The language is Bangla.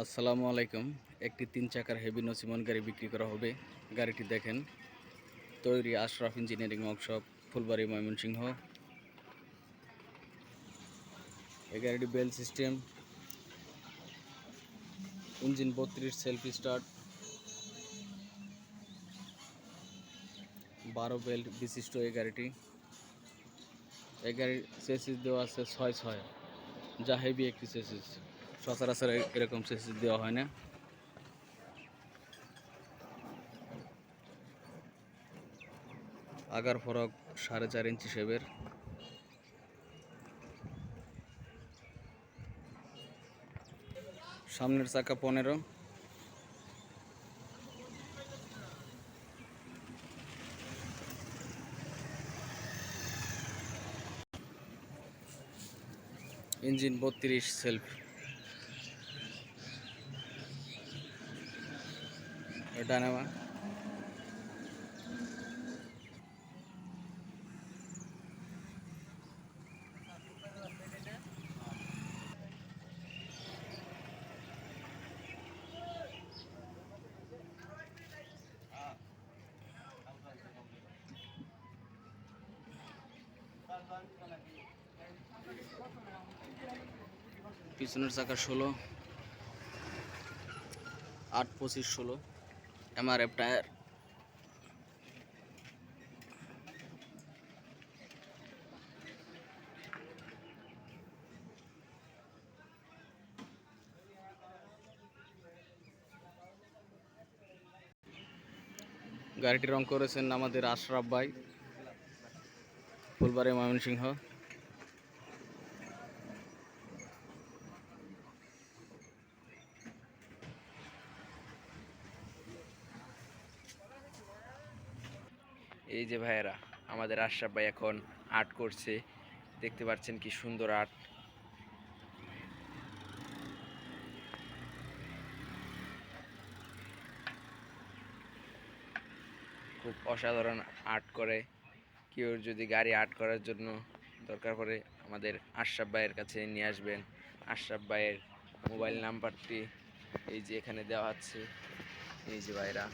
আসসালামু আলাইকুম। একটি তিন চাকার হেভি নসিমন গাড়ি বিক্রি করা হবে। গাড়িটি দেখেন, তৈরি আশরাফ ইঞ্জিনিয়ারিং ওয়ার্কশপ ফুলবাড়ি, ময়মনসিংহ। এই গাড়িটি বেল সিস্টেম ইঞ্জিন বত্রিশ সেলফি স্টার্ট বারো বেল্ট বিশিষ্ট এই গাড়িটি। এই গাড়ির সেসিস দেওয়া আছে ছয় ছয়, যা হেভি একটি সেসিস সচরাচর এরকম সেসিস দেওয়া হয় না। আগার ফরক সাড়ে চার ইঞ্চি শেবের সামনের চাকা পনেরো। ইঞ্জিন বত্রিশ সেলফ। এটা নেওয়া পিছনের চাকা ষোলো আট পঁচিশ ষোলো। MRF tyre. গাড়িটি রং করেছেন আমাদের আশরাফ ভাই ফুলবাড়ি ময়মনসিংহ। এই যে ভাইয়েরা, আমাদের আশরাফ ভাই এখন আর্ট করছে। দেখতে পাচ্ছেন কি সুন্দর আর্ট। খুব অসাধারণ আর্ট করে। কেউ যদি গাড়ি আর্ট করার জন্য দরকার পড়ে, আমাদের আশরাফ ভাইয়ের কাছে নিয়ে আসবেন। আশরাফ ভাইয়ের মোবাইল নাম্বারটি এই যে এখানে দেওয়া আছে। এই যে ভাইরা